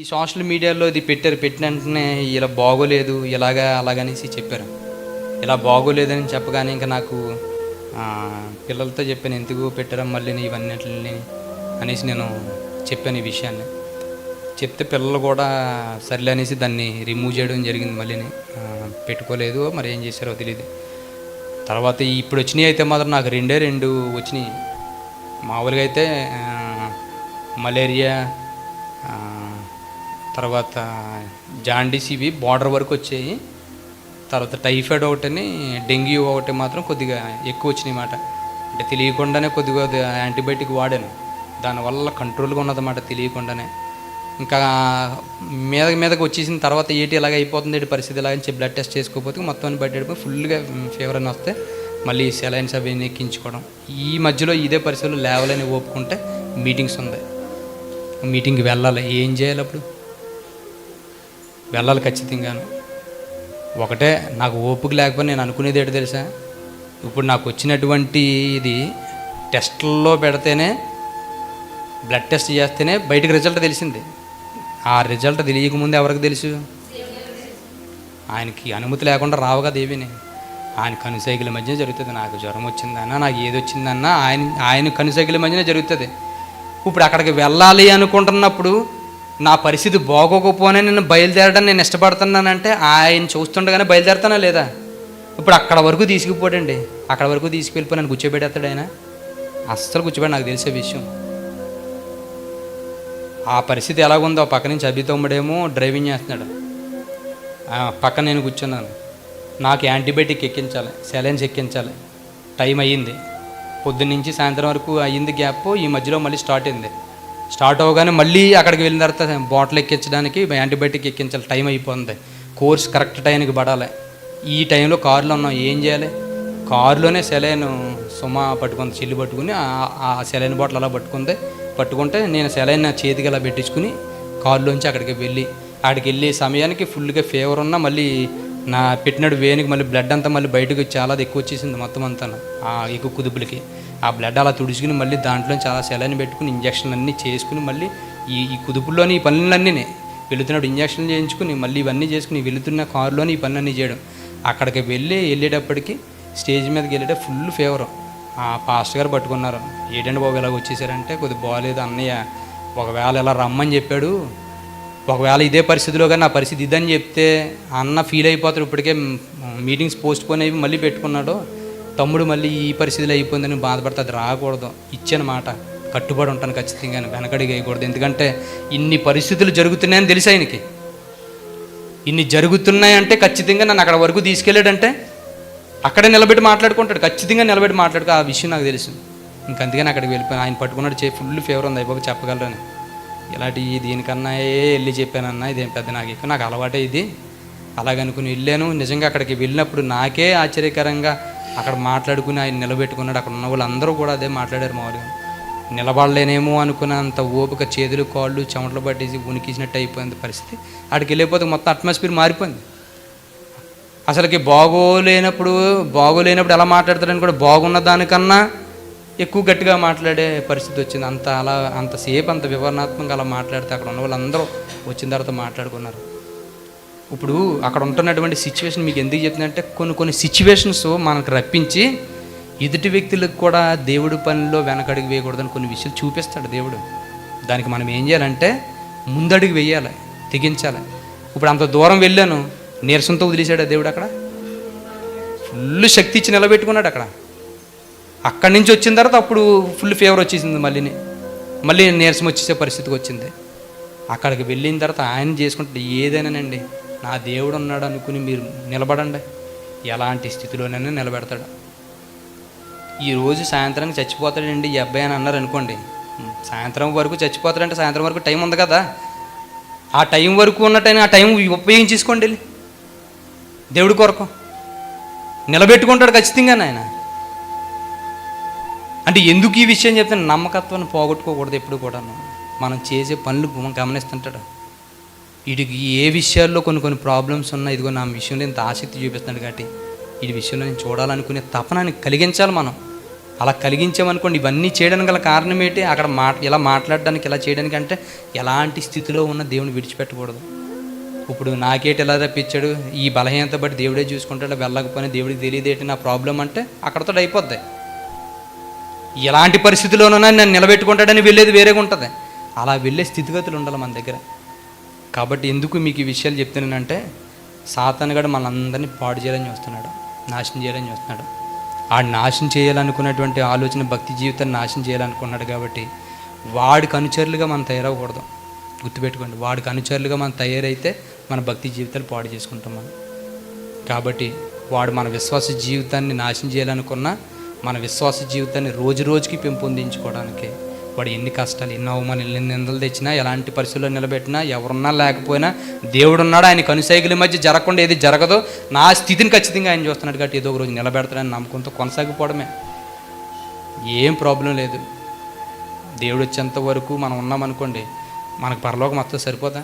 ఈ సోషల్ మీడియాలో ఇది పెట్టారు పెట్టిన వెంటనే ఇలా బాగోలేదు ఇలాగా అలాగనేసి చెప్పారు. ఇలా బాగోలేదని చెప్పగానే ఇంకా నాకు పిల్లలతో చెప్పాను ఎందుకు పెట్టారా మళ్ళీ ఇవన్నీ అనేసి నేను చెప్పాను ఈ విషయాన్ని. చెప్తే పిల్లలు కూడా సర్లే అనేసి దాన్ని రిమూవ్ చేయడం జరిగింది మళ్ళీ పెట్టుకోలేదు మరి ఏం చేశారో తెలియదు తర్వాత ఇప్పుడు వచ్చినాయి అయితే మాత్రం నాకు రెండే రెండు వచ్చినాయి. మామూలుగా అయితే మలేరియా తర్వాత జాండీస్ ఇవి బార్డర్ వరకు వచ్చాయి. తర్వాత టైఫాయిడ్ ఒకటిని డెంగ్యూ ఒకటి మాత్రం కొద్దిగా ఎక్కువ వచ్చినాయి మాట అంటే తెలియకుండానే కొద్దిగా యాంటీబయాటిక్ వాడాను. దానివల్ల కంట్రోల్గా ఉన్నదన్నమాట తెలియకుండానే. ఇంకా మీద మీదకి వచ్చేసిన తర్వాత ఏటి ఇలాగ అయిపోతుంది ఏంటి పరిస్థితి ఇలాగ అని చెప్పి బ్లడ్ టెస్ట్ చేసుకోకపోతే మొత్తం బయట ఫుల్గా ఫీవర్ అని వస్తే మళ్ళీ సెలైన్స్ అవి ఎక్కించుకోవడం. ఈ మధ్యలో ఇదే పరిస్థితులు లేవలని ఒప్పుకుంటే మీటింగ్స్ ఉంది. మీటింగ్కి వెళ్ళాలి. ఏం చేయాలి అప్పుడు? వెళ్ళాలి ఖచ్చితంగాను. ఒకటే నాకు ఓపిక లేకపోతే నేను అనుకునేది ఏంటి తెలుసా? ఇప్పుడు నాకు వచ్చినటువంటి ఇది టెస్ట్లో పెడితేనే బ్లడ్ టెస్ట్ చేస్తేనే బయటకు రిజల్ట్ తెలిసింది. ఆ రిజల్ట్ తెలియకముందు ఎవరికి తెలుసు? ఆయనకి అనుమతి లేకుండా రావు కదా ఏవిని ఆయన కనుసైకిల మధ్య జరుగుతుంది. నాకు జ్వరం వచ్చిందన్నా నాకు ఏది వచ్చిందన్నా ఆయన ఆయన కనుసైకిల మధ్యనే జరుగుతుంది. ఇప్పుడు అక్కడికి వెళ్ళాలి అనుకుంటున్నప్పుడు నా పరిస్థితి బాగోకపోనే నేను బయలుదేరడం నేను ఇష్టపడుతున్నానంటే ఆయన చూస్తుండగానే బయలుదేరుతానా లేదా? ఇప్పుడు అక్కడ వరకు తీసుకుపోడండి. అక్కడ వరకు తీసుకెళ్ళిపోయి నన్ను కూర్చోబెట్టేస్తాడు ఆయన. అస్సలు కూర్చోబెట్టి నాకు తెలిసే విషయం. ఆ పరిస్థితి ఎలాగుందో పక్క నుంచి అభితమ్ముడేమో డ్రైవింగ్ చేస్తున్నాడు. పక్కన నేను కూర్చున్నాను. నాకు యాంటీబయాటిక్ ఎక్కించాలి సెలైన్స్ ఎక్కించాలి. టైం అయ్యింది. పొద్దున్న నుంచి సాయంత్రం వరకు అయ్యింది గ్యాప్ ఈ మధ్యలో మళ్ళీ స్టార్ట్ అయింది. స్టార్ట్ అవ్వగానే మళ్ళీ అక్కడికి వెళ్ళిన తర్వాత బాటిల్ ఎక్కించడానికి యాంటీబయాటిక్ ఎక్కించాలి. టైం అయిపోతుంది కోర్స్ కరెక్ట్ టైంకి పడాలి. ఈ టైంలో కారులో ఉన్నాం. ఏం చేయాలి? కారులోనే సెలైన్ సుమా పట్టుకుంది చిల్లు పట్టుకుని ఆ- సెలైన్ బాటిల్ అలా పట్టుకుంది. పట్టుకుంటే నేను సెలైన్ నా చేతికి అలా పెట్టించుకుని కారులోంచి అక్కడికి వెళ్ళి అక్కడికి వెళ్ళే సమయానికి ఫుల్గా ఫీవర్ ఉన్నా మళ్ళీ నా పెట్టినడు వేనికి మళ్ళీ బ్లడ్ అంతా మళ్ళీ బయటకు చాలా ఎక్కువ వచ్చేసింది మొత్తం అంతా. ఆ ఎక్కువ కుదుపులకి. ఆ బ్లడ్ అలా తుడుచుకుని మళ్ళీ దాంట్లో చాలా సెలైన్ పెట్టుకుని ఇంజక్షన్లు అన్నీ చేసుకుని మళ్ళీ ఈ ఈ కుదుపుల్లోని ఈ పనులన్నీ వెళుతున్నాడు ఇంజక్షన్లు చేయించుకుని మళ్ళీ ఇవన్నీ చేసుకుని వెళుతున్న కారులోని ఈ పనులన్నీ చేయడం. అక్కడికి వెళ్ళి వెళ్ళేటప్పటికి స్టేజ్ మీదకి వెళ్ళేట ఫుల్ ఫీవర్. ఆ పాస్టర్ గారు పట్టుకున్నారు. ఏంటంటే బాబు ఇలాగ వచ్చేసారంటే? కొద్దిగా బాగాలేదు అన్నయ్య. ఒకవేళ ఇలా రమ్మని చెప్పాడు ఒకవేళ ఇదే పరిస్థితిలో కానీ నా పరిస్థితి ఇదని చెప్తే అన్న ఫీల్ అయిపోతాడు. ఇప్పటికే మీటింగ్స్ పోస్ట్ పోన్ అయ్యి మళ్ళీ పెట్టుకున్నాడు. తమ్ముడు మళ్ళీ ఈ పరిస్థితిలో అయిపోయిందని బాధపడితే అది రాకూడదు. ఇచ్చిన మాట కట్టుబడి ఉంటాను ఖచ్చితంగా వెనకడికి వేయకూడదు. ఎందుకంటే ఇన్ని పరిస్థితులు జరుగుతున్నాయని తెలుసు ఆయనకి. ఇన్ని జరుగుతున్నాయంటే ఖచ్చితంగా నన్ను అక్కడ వరకు తీసుకెళ్ళాడంటే అక్కడే నిలబెట్టి మాట్లాడుకుంటాడు. ఖచ్చితంగా నిలబెట్టి మాట్లాడుకో ఆ విషయం నాకు తెలుసు. ఇంకందుకని అక్కడికి వెళ్ళిపోయాను ఆయన పట్టుకున్నాడు చే ఫుల్ ఫేవర్ ఉంది. అయిపోయి చెప్పగలరని. ఇలాంటి దీనికన్నా ఏ వెళ్ళి చెప్పానన్నా ఇదేం పెద్ద నాకు ఎక్కువ. నాకు అలవాటే ఇది. అలాగనుకుని వెళ్ళాను. నిజంగా అక్కడికి వెళ్ళినప్పుడు నాకే ఆశ్చర్యకరంగా అక్కడ మాట్లాడుకుని ఆయన నిలబెట్టుకున్నాడు. అక్కడ ఉన్న వాళ్ళందరూ కూడా అదే మాట్లాడారు మామూలుగా. నిలబడలేనేమో అనుకున్నంత ఓపిక చేతులు కాళ్ళు చెమటలు పట్టేసి ఉనికిసినట్టు అయిపోయింది పరిస్థితి. అక్కడికి వెళ్ళిపోతే మొత్తం అట్మాస్ఫియర్ మారిపోయింది. అసలుకి బాగోలేనప్పుడు బాగోలేనప్పుడు ఎలా మాట్లాడతారని కూడా బాగున్న దానికన్నా ఎక్కువ గట్టిగా మాట్లాడే పరిస్థితి వచ్చింది. అంత అలా అంతసేపు అంత వివరణాత్మకంగా అలా మాట్లాడితే అక్కడ ఉన్న వాళ్ళందరూ వచ్చిన తర్వాత మాట్లాడుకున్నారు. ఇప్పుడు అక్కడ ఉంటున్నటువంటి సిచ్యువేషన్ మీకు ఎందుకు చెప్తుందంటే కొన్ని కొన్ని సిచ్యువేషన్స్ మనకు రప్పించి ఎదుటి వ్యక్తులకు కూడా దేవుడి పనిలో వెనకడుగు వేయకూడదని కొన్ని విషయాలు చూపిస్తాడు దేవుడు. దానికి మనం ఏం చేయాలంటే ముందడుగు వేయాలి తెగించాలి. ఇప్పుడు అంత దూరం వెళ్ళాను నీరసంతో వదిలేశాడు దేవుడు అక్కడ? ఫుల్ శక్తి ఇచ్చి నిలబెట్టుకున్నాడు అక్కడ. అక్కడి నుంచి వచ్చిన తర్వాత అప్పుడు ఫుల్ ఫీవర్ వచ్చేసింది మళ్ళీని. మళ్ళీ నీరసం వచ్చేసే పరిస్థితికి వచ్చింది. అక్కడికి వెళ్ళిన తర్వాత ఆయన చేసుకుంటే ఏదైనానండి. నా దేవుడు ఉన్నాడు అనుకుని మీరు నిలబడండి. ఎలాంటి స్థితిలోనైనా నిలబెడతాడు. ఈరోజు సాయంత్రానికి చచ్చిపోతాడండి ఈ అబ్బాయి అని అన్నారు అనుకోండి. సాయంత్రం వరకు చచ్చిపోతాడంటే సాయంత్రం వరకు టైం ఉంది కదా. ఆ టైం వరకు ఉన్నట్టయినా ఆ టైం ఉపయోగించేసుకోండి. వెళ్ళి దేవుడి కొరకు నిలబెట్టుకుంటాడు ఖచ్చితంగా ఆయన అంటే ఎందుకు ఈ విషయం చెప్తే నమ్మకత్వాన్ని పోగొట్టుకోకూడదు ఎప్పుడు కూడా మనం చేసే పనులు మనం గమనిస్తుంటాడు. వీడికి ఏ విషయాల్లో కొన్ని కొన్ని ప్రాబ్లమ్స్ ఉన్నాయి ఇదిగో నా విషయంలో ఇంత ఆసక్తి చూపిస్తున్నాడు కాబట్టి ఈ విషయంలో నేను చూడాలనుకునే తపనాన్ని కలిగించాలి మనం. అలా కలిగించామనుకోండి ఇవన్నీ చేయడానికి గల కారణం ఏంటి? అక్కడ మాట ఇలా మాట్లాడడానికి ఇలా చేయడానికి అంటే ఎలాంటి స్థితిలో ఉన్న దేవుని విడిచిపెట్టకూడదు. ఇప్పుడు నాకేటి ఎలా తప్పించాడు? ఈ బలహీనత బట్టి దేవుడే చూసుకుంటాడు వెళ్ళకపోయినా దేవుడికి తెలియదేటి నా ప్రాబ్లం అంటే అక్కడతో అయిపోద్ది. ఎలాంటి పరిస్థితిలోనైనా నన్ను నిలబెట్టుకుంటాడని వెళ్ళేది వేరేగా ఉంటుంది. అలా వెళ్ళే స్థితిగతులు ఉండాలి మన దగ్గర. కాబట్టి ఎందుకు మీకు ఈ విషయాలు చెప్తున్నానంటే సాతాను గడు మనందరినీ పాడు చేయాలని చూస్తున్నాడు నాశనం చేయాలని చూస్తున్నాడు. ఆ నాశనం చేయాలనుకున్నటువంటి ఆలోచన భక్తి జీవితాన్ని నాశనం చేయాలనుకున్నాడు కాబట్టి వాడికి అనుచరులుగా మనం తయారవ్వకూడదు. గుర్తుపెట్టుకోండి వాడికి అనుచరులుగా మనం తయారైతే మన భక్తి జీవితాలు పాడు చేసుకుంటాం మనం. కాబట్టి వాడు మన విశ్వాస జీవితాన్ని నాశనం చేయాలనుకున్నా మన విశ్వాస జీవితాన్ని రోజు రోజుకి పెంపొందించుకోవడానికి వాడు ఎన్ని కష్టాలు ఎన్ని అవమానాలు ఎన్ని నిందలు తెచ్చినా ఎలాంటి పరిస్థితుల్లో నిలబెట్టినా ఎవరున్నా లేకపోయినా దేవుడు ఉన్నాడు ఆయన కనుసైగుల మధ్య జరగకుండా ఏది జరగదో. నా స్థితిని ఖచ్చితంగా ఆయన చూస్తున్నాడు కాబట్టి ఏదో ఒక రోజు నిలబెడతాడని నమ్మకంతో కొనసాగిపోవడమే. ఏం ప్రాబ్లం లేదు. దేవుడు వచ్చేంత వరకు మనం ఉన్నామనుకోండి మనకు పరలోకం మొత్తం సరిపోదా?